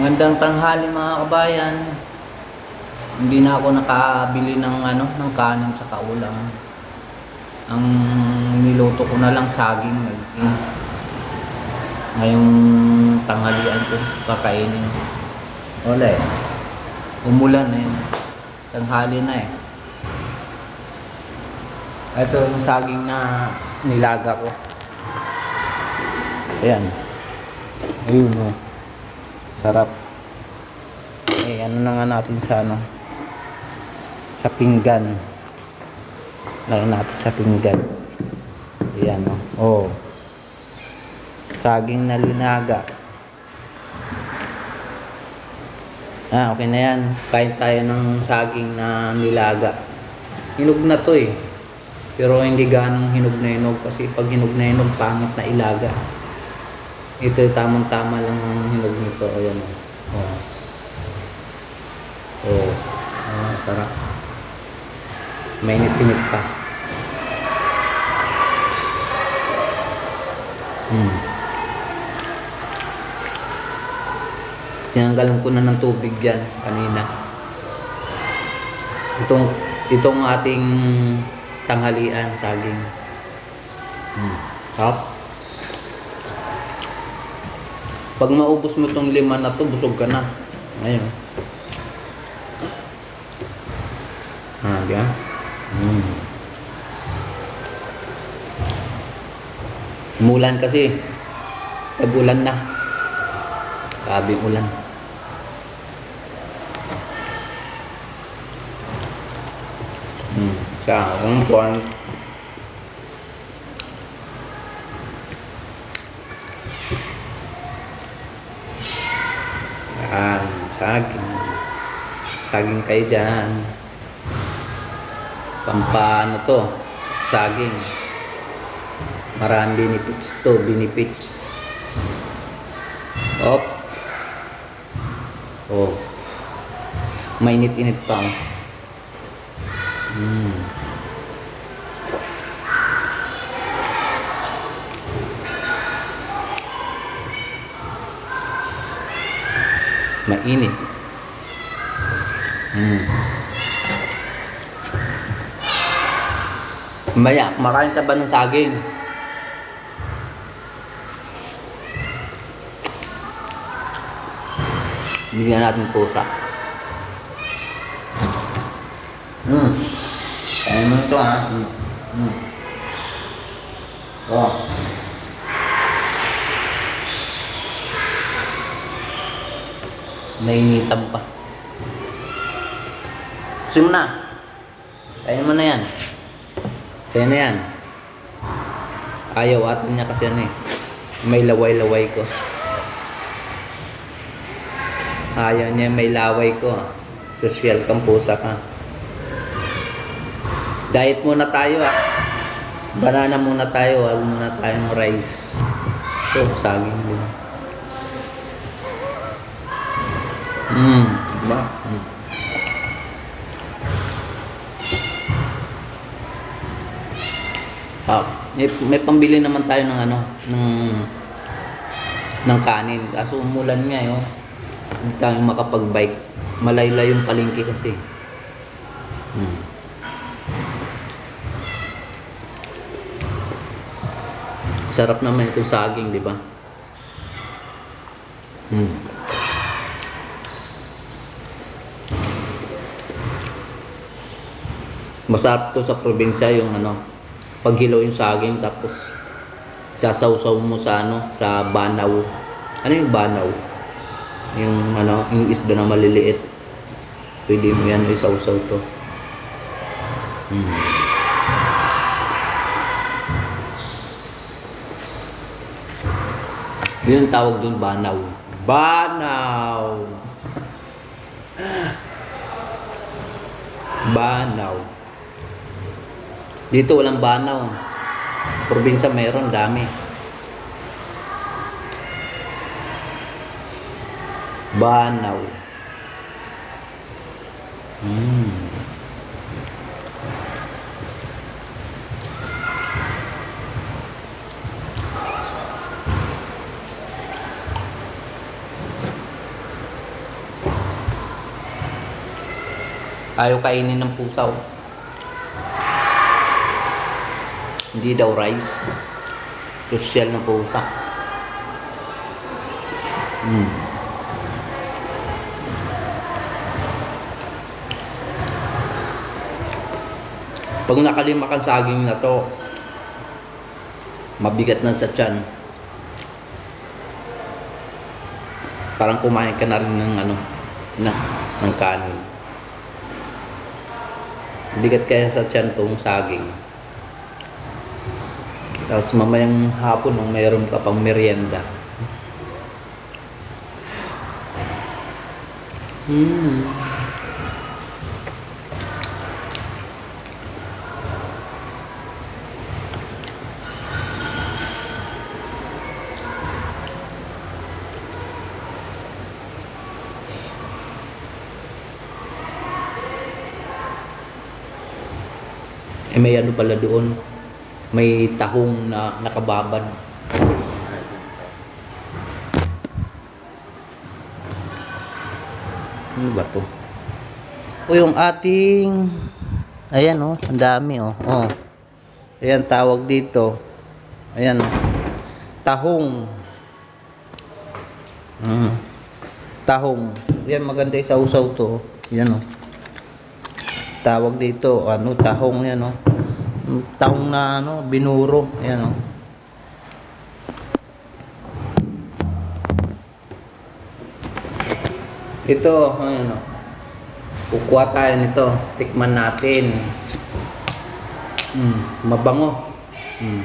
Magandang tanghali mga kabayan. Hindi na ako nakabili ng ano, ng kanin tsaka ulam. Ang niluto ko na lang saging naging ngayong tanghalian ko kakainin. Wala eh. Umulan na yun. Tanghali na eh. Ito yung saging na nilaga ko. Ayan. Ayun oh. Sarap. Eh, ano na nga natin sa ano? Sa pinggan. Lagyan natin sa pinggan. Ayan oh. Oh. Saging na linaga. Ah, okay na yan. Kain tayo ng saging na nilaga. Hinog na to eh. Pero hindi ganong hinog na hinog kasi pag hinog na hinog, pangit na ilaga. Ito tamang-tama lang ang hinog nito. Ayan o. Oh. Oh. Ah, sarap. Mainit-init pa. Hmm. Tinanggalan ko na ng tubig yan kanina. Itong itong ating tanghalian saging. Hmm. Sarap. Pag maubos mo tong lima na to, busog ka na. Ngayon. Ah, di ba? Mm. Umulan kasi. Pag ulan na. Sabi ulan. Hmm. Sa ang buwan. Yan, saging. Saging kayo dyan. Pampano to? Saging. Maraming benefits to, benefits. Op. Oh. Mainit-init pa. oh. Mainit. Mm. Maya, kumakain ka ba ng saging? Bigyan natin pusa. Hmm. Kaya mo ito ha. Hmm. Hmm. Oh. Nainitan pa. Mo na. Kaya mo na yan. Sa'yo na yan. Ayaw atin niya kasi ano eh. May laway-laway ko. Ayaw niya may laway ko. Social kang pusa ka. Diet muna tayo ah. Banana muna tayo. Huwag muna tayong rice. Ito, saging din. Hmm, diba? Hmm. Ah, may, may pambili naman tayo ng ano, ng ng kanin. Kaso umulan nga eh, oh. Hindi tayo makapag-bike. Malayla yung palengke kasi. Hmm. Sarap naman itong saging, di ba? Hmm. Masarap to sa probinsya yung ano, paghilaw yung saging tapos sasawsaw mo sa ano, sa banaw. Ano yung banaw? Yung ano, yung isda na maliliit. Pwede mo yan isawsaw to. Hmm. Yun ang tawag doon, banaw. Banaw! Banaw. Dito walang banaw. Probinsya mayroon, dami. Banaw. Hmm. Ayaw kainin ng pusa oh. Hindi daw rice. Social na pusa. Mm. Pag nakalima kang saging na to, mabigat na sa tiyan. Parang kumain ka na rin ng ano, na, ng kanin. Bigat kaya sa tiyan tong saging. Tapos mamayang hapon nung mayroon ka pang merienda. Hmm. Eh may ano pala doon. May tahong na nakababad. Ano ba to? O yung ating Ayan oh, ang dami oh. Oh. Ayan tawag dito. Ayan oh. Tahong. Mm. Tahong. Yan maganda sa usaw to. oh. Yan oh. Tawag dito ano tahong yan oh. Tahong na ano binuro. Ayan oh. Ito, ayan oh. Kukuha tayo nito. Tikman natin. Mm, mabango. Mm.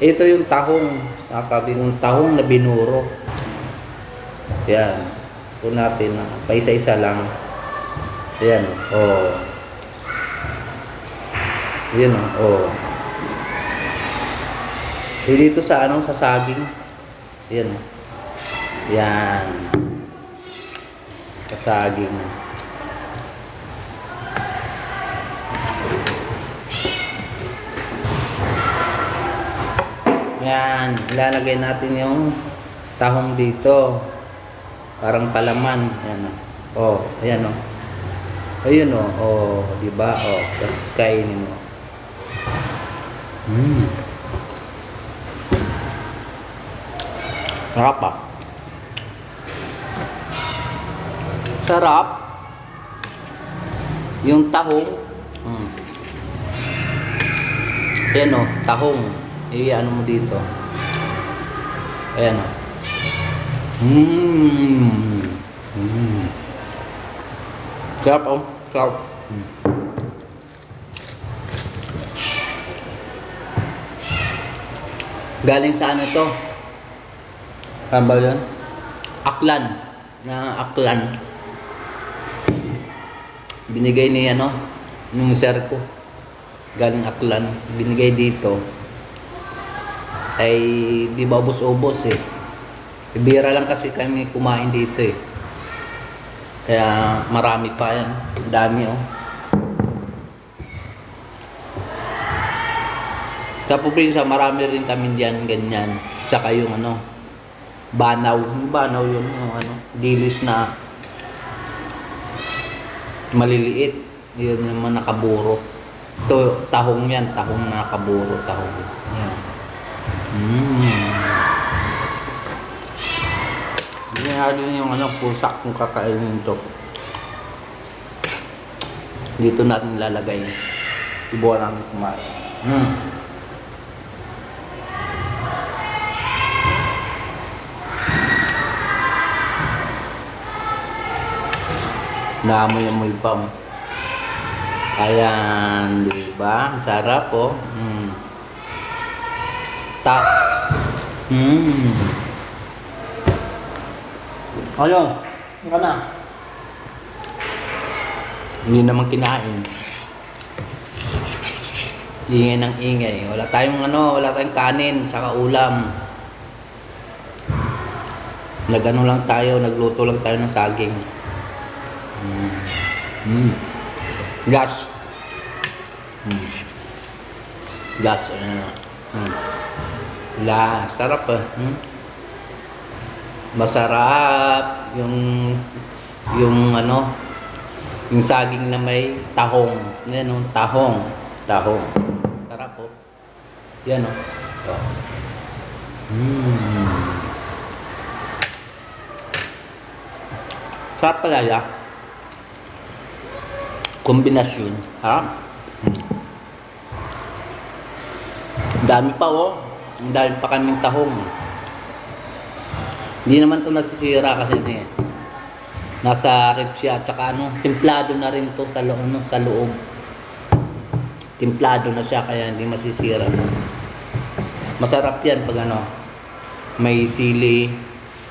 Ito yung tahong. Sasabi ng tahong na binuro. Yan. Ito natin. Paisa-isa lang. Ayan. Oh. Yan oh. oh. Eh, dito sa ano, sa saging. Yan. oh. Yan. Kasaging. Yan, ilalagay natin yung tahong dito. Parang palaman. Yan o. Oh, ayan o. Ayun o. Oh, di ba? Oh, tapos kainin mo. Mm. Sarap ah. Sarap. Yung tahong. Mm. Ayan o, tahong. I-ano mo dito. Ayan o. Mmm. Mmm. Sarap o. Sarap. Mm. Galing sa ano to? Ano ba yun? Aklan. Na aklan. Binigay ni ano, nung sir ko. Galing aklan. Binigay dito. Ay, di ba ubos-ubos eh. Bira lang kasi kami kumain dito eh. Kaya marami pa yan. Ang dami oh. Sa probinsya, marami rin kami diyan ganyan. Tsaka yung ano, banaw. Yung banaw yung, yung ano, dilis na maliliit. Yun yung mga nakaburo. Ito, tahong yan. Tahong na nakaburo. Tahong. Yan. Mm. Ginahalo yung ano, pusak kung kakainin to. Dito natin lalagay. Ibuwan natin kumain. Mm. Naamoy-amoy pa mo. Ayan, di ba? Sarap po. Oh. Mm. Ta. Mm. Ano? Ano na? Hindi naman kinain. Ingay ng ingay. Wala tayong ano, wala tayong kanin, tsaka ulam. Nagano lang tayo, nagluto lang tayo ng saging. Mm. Gas. Mm. Gas. ano. Mm. La, sarap ah. Mm. Masarap yung yung ano Yung saging na may tahong. Yan o, tahong. Tahong. Sarap po. Yan o. Oh. Mm. Sarap pala ya. Kombinasyon. Ha? Ang dami pa oh. Ang dami pa kaming tahong. Hindi naman to nasisira kasi ano eh. Nasa rep siya at saka ano, templado na rin to sa loob, no, sa loob. Templado na siya kaya hindi masisira. Masarap yan pag ano, may sili,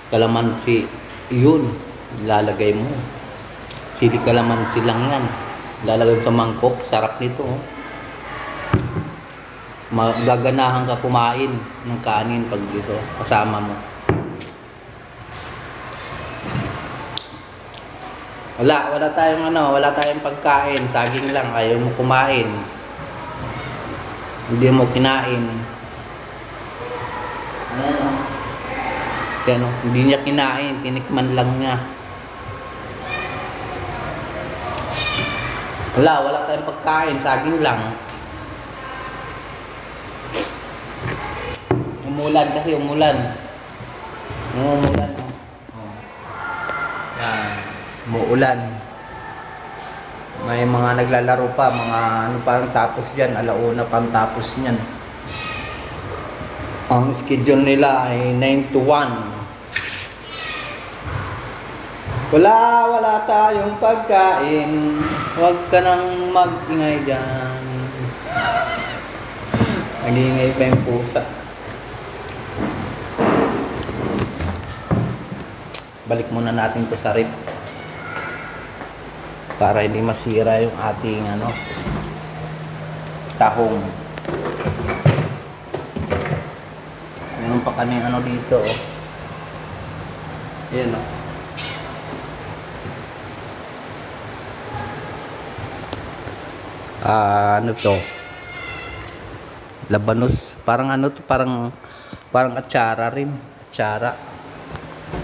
kalamansi, yun, lalagay mo. Sili kalamansi lang yan. Lalagay sa mangkok, sarap nito. Oh. Magaganahan ka kumain ng kanin pag dito, kasama mo. Wala, wala tayong ano, wala tayong pagkain, saging lang, ayaw mo kumain. Hindi mo kinain. Ano? Yan o, hindi niya kinain, tinikman lang niya. Wala, wala tayong pagkain, saging lang. Umulan kasi, umulan. Umulan. Oh. Yan. Muulan. May mga naglalaro pa, mga ano parang tapos dyan, alauna pang tapos niyan. Ang schedule nila ay 9 to 1. Wala, wala tayong pagkain. Huwag ka nang mag-ingay dyan. Nag-iingay pa yung pusa. Balik muna natin to sa rip para hindi masira yung ating ano tahong meron pa kami ano dito oh. yan oh. Ah ano to labanos parang ano to parang parang atsara rin atsara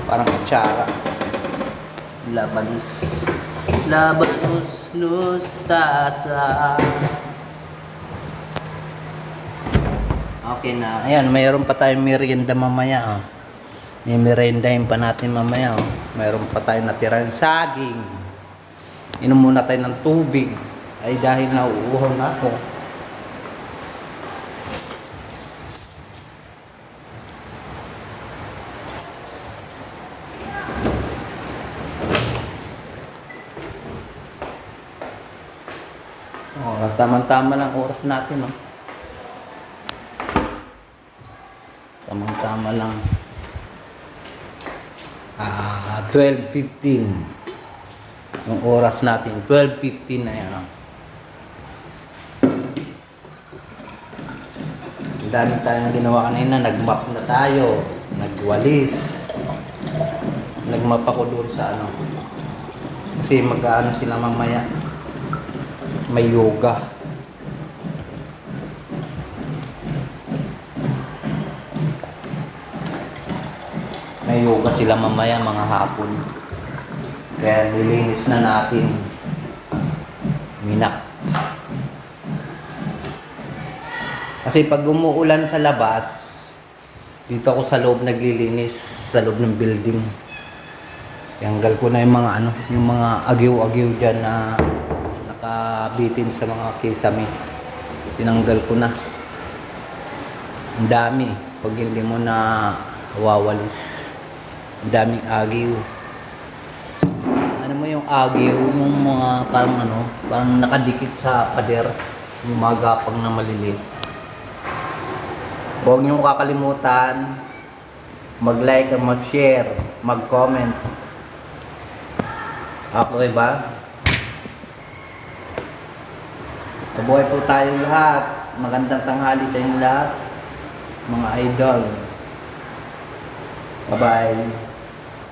parang atsara labanos Labanos Lustasa. Okay na. Ayan, mayroon pa tayong merienda mamaya. Oh. May meriendahin pa natin mamaya. Oh. Mayroon pa tayong natirang saging. Inom muna tayo ng tubig. Ay dahil nauuhaw na ako. Oh, tamang-tama lang oras natin, no? Tamang-tama lang. Ah, 12.15. Yung oras natin, 12.15 na yan, no? Dami tayong ginawa kanina. Nag-map na tayo. Nagwalis. Nag-map doon sa ano. Kasi mag-ano sila mamaya may yoga. May yoga sila mamaya mga hapon. Kaya nilinis na natin. Minak. Kasi pag umuulan sa labas, dito ako sa loob naglilinis sa loob ng building. Tanggal ko na yung mga ano, yung mga agyo-agyo diyan na nakabitin sa mga kisame. Tinanggal ko na. Ang dami. Pag hindi mo na wawalis. Ang daming agiw. Ano mo yung agiw, yung mga parang ano, parang nakadikit sa pader. Yung mga gapang na maliliit. Huwag niyong kakalimutan mag-like at mag-share, mag-comment. Okay ba? Mabuhay po tayong lahat. Magandang tanghali sa inyo lahat. Mga idol. Bye-bye.